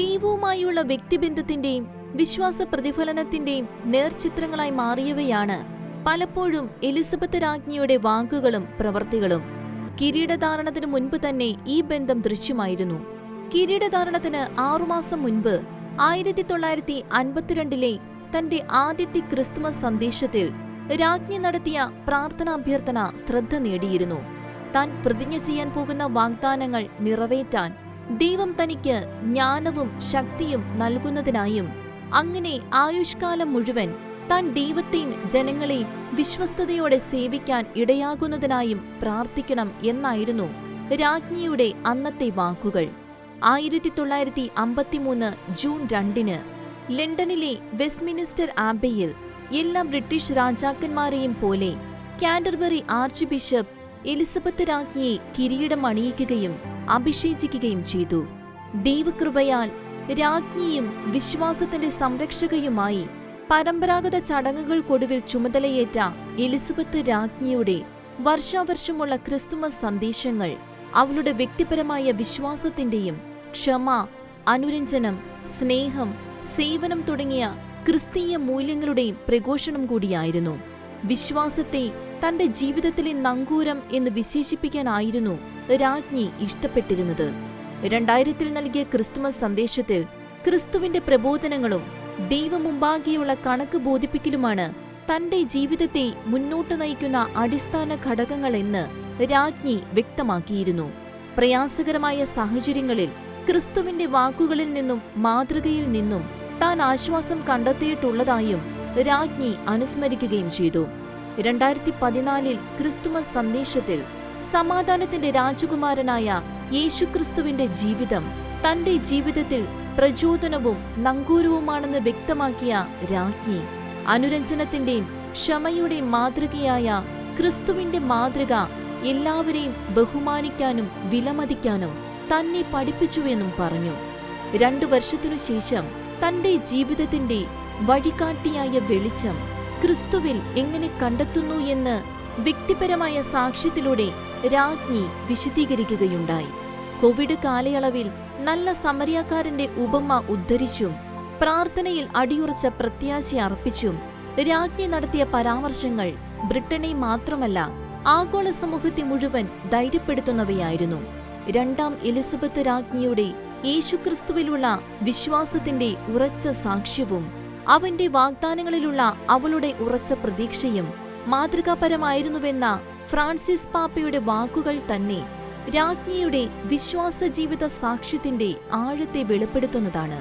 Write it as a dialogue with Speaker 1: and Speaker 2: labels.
Speaker 1: ദൈവവുമായുള്ള വ്യക്തിബന്ധത്തിന്റെയും വിശ്വാസ പ്രതിഫലനത്തിന്റെയും നേർചിത്രങ്ങളായി മാറിയവയാണ് പലപ്പോഴും എലിസബത്ത് രാജ്ഞിയുടെ വാക്കുകളും പ്രവൃത്തികളും കിരീടധാരണത്തിന് മുൻപ് തന്നെ ഈ ബന്ധം ദൃശ്യമായിരുന്നു. കിരീടധാരണത്തിന് ആറുമാസം മുൻപ് ആയിരത്തി തൊള്ളായിരത്തി അൻപത്തിരണ്ടിലെ തന്റെ ആദ്യത്തെ ക്രിസ്തുമസ് സന്ദേശത്തിൽ രാജ്ഞി നടത്തിയ പ്രാർത്ഥനാഭ്യർത്ഥന ശ്രദ്ധ നേടിയിരുന്നു. താൻ പ്രതിജ്ഞ ചെയ്യാൻ പോകുന്ന വാഗ്ദാനങ്ങൾ നിറവേറ്റാൻ ദൈവം തനിക്ക് ജ്ഞാനവും ശക്തിയും നൽകുന്നതിനായും അങ്ങനെ ആയുഷ്കാലം മുഴുവൻ താൻ ദൈവത്തെയും ജനങ്ങളെയും വിശ്വസ്തയോടെ സേവിക്കാൻ ഇടയാകുന്നതിനായും പ്രാർത്ഥിക്കണം എന്നായിരുന്നു രാജ്ഞിയുടെ അന്നത്തെ വാക്കുകൾ. ആയിരത്തി തൊള്ളായിരത്തി അമ്പത്തിമൂന്ന് ജൂൺ രണ്ടിന് ലണ്ടനിലെ വെസ്റ്റ്മിനിസ്റ്റർ ആബയിൽ എല്ലാ ബ്രിട്ടീഷ് രാജാക്കന്മാരെയും പോലെ കാൻഡർബറി ആർച്ച് ബിഷപ്പ് എലിസബത്ത് രാജ്ഞിയെ കിരീടം അണിയിക്കുകയും അഭിഷേചിക്കുകയും ചെയ്തു. ദൈവകൃപയാൽ രാജ്ഞിയും വിശ്വാസത്തിന്റെ സംരക്ഷകയുമായി പരമ്പരാഗത ചടങ്ങുകൾക്കൊടുവിൽ ചുമതലയേറ്റ എലിസബത്ത് രാജ്ഞിയുടെ വർഷാവർഷമുള്ള ക്രിസ്തുമസ് സന്ദേശങ്ങൾ അവളുടെ വ്യക്തിപരമായ വിശ്വാസത്തിന്റെയും ക്ഷമ അനുരഞ്ജനം സ്നേഹം സേവനം തുടങ്ങിയ ക്രിസ്തീയ മൂല്യങ്ങളുടെയും പ്രഘോഷണം കൂടിയായിരുന്നു. വിശ്വാസത്തെ തന്റെ ജീവിതത്തിലെ നങ്കൂരം എന്ന് വിശേഷിപ്പിക്കാനായിരുന്നു രാജ്ഞി ഇഷ്ടപ്പെട്ടിരുന്നത്. രണ്ടായിരത്തിൽ നൽകിയ ക്രിസ്തുമസ് സന്ദേശത്തിൽ ക്രിസ്തുവിന്റെ പ്രബോധനങ്ങളും ദൈവമുമ്പാകെയുള്ള കണക്ക് ബോധിപ്പിക്കലുമാണ് തന്റെ ജീവിതത്തെ മുന്നോട്ട് നയിക്കുന്ന അടിസ്ഥാന ഘടകങ്ങളെന്ന് രാജ്ഞി വ്യക്തമാക്കിയിരുന്നു. പ്രയാസകരമായ സാഹചര്യങ്ങളിൽ ക്രിസ്തുവിന്റെ വാക്കുകളിൽ നിന്നും മാതൃകയിൽ നിന്നും താൻ ആശ്വാസം കണ്ടെത്തിയിട്ടുള്ളതായും രാജ്ഞി അനുസ്മരിക്കുകയും ചെയ്തു. രണ്ടായിരത്തി പതിനാലിൽ ക്രിസ്തുമസ് സന്ദേശത്തിൽ സമാധാനത്തിന്റെ രാജകുമാരനായ യേശുക്രിസ്തുവിന്റെ ജീവിതം തന്റെ ജീവിതത്തിൽ പ്രചോദനവും നങ്കൂരവുമാണെന്ന് വ്യക്തമാക്കിയ രാജ്ഞി അനുരഞ്ജനത്തിന്റെയും ക്ഷമയുടെയും മാതൃകയായ ക്രിസ്തുവിന്റെ മാതൃക എല്ലാവരെയും ബഹുമാനിക്കാനും വിലമതിക്കാനും തന്നെ പഠിപ്പിച്ചുവെന്നും പറഞ്ഞു. രണ്ടു വർഷത്തിനു ശേഷം തന്റെ ജീവിതത്തിന്റെ വഴികാട്ടിയായ വെളിച്ചം ക്രിസ്തുവിൽ എങ്ങനെ കണ്ടെത്തുന്നു എന്ന് വ്യക്തിപരമായ സാക്ഷ്യത്തിലൂടെ രാജ്ഞി വിശദീകരിക്കുകയുണ്ടായി. കോവിഡ് കാലയളവിൽ നല്ല സമരിയാക്കാരന്റെ ഉപമ ഉദ്ധരിച്ചും പ്രാർത്ഥനയിൽ അടിയുറച്ച പ്രത്യാശ അർപ്പിച്ചും രാജ്ഞി നടത്തിയ പരാമർശങ്ങൾ ബ്രിട്ടനെ മാത്രമല്ല ആഗോള സമൂഹത്തെ മുഴുവൻ ധൈര്യപ്പെടുത്തുന്നവയായിരുന്നു. രണ്ടാം എലിസബത്ത് രാജ്ഞിയുടെ യേശുക്രിസ്തുവിലുള്ള വിശ്വാസത്തിന്റെ ഉറച്ച സാക്ഷ്യവും അവന്റെ വാഗ്ദാനങ്ങളിലുള്ള അവളുടെ ഉറച്ച പ്രതീക്ഷയും മാതൃകാപരമായിരുന്നുവെന്ന ഫ്രാൻസിസ് പാപ്പയുടെ വാക്കുകൾ തന്നെ രാജ്ഞിയുടെ വിശ്വാസ ജീവിത സാക്ഷ്യത്തിന്റെ ആഴത്തെ വെളിപ്പെടുത്തുന്നതാണ്.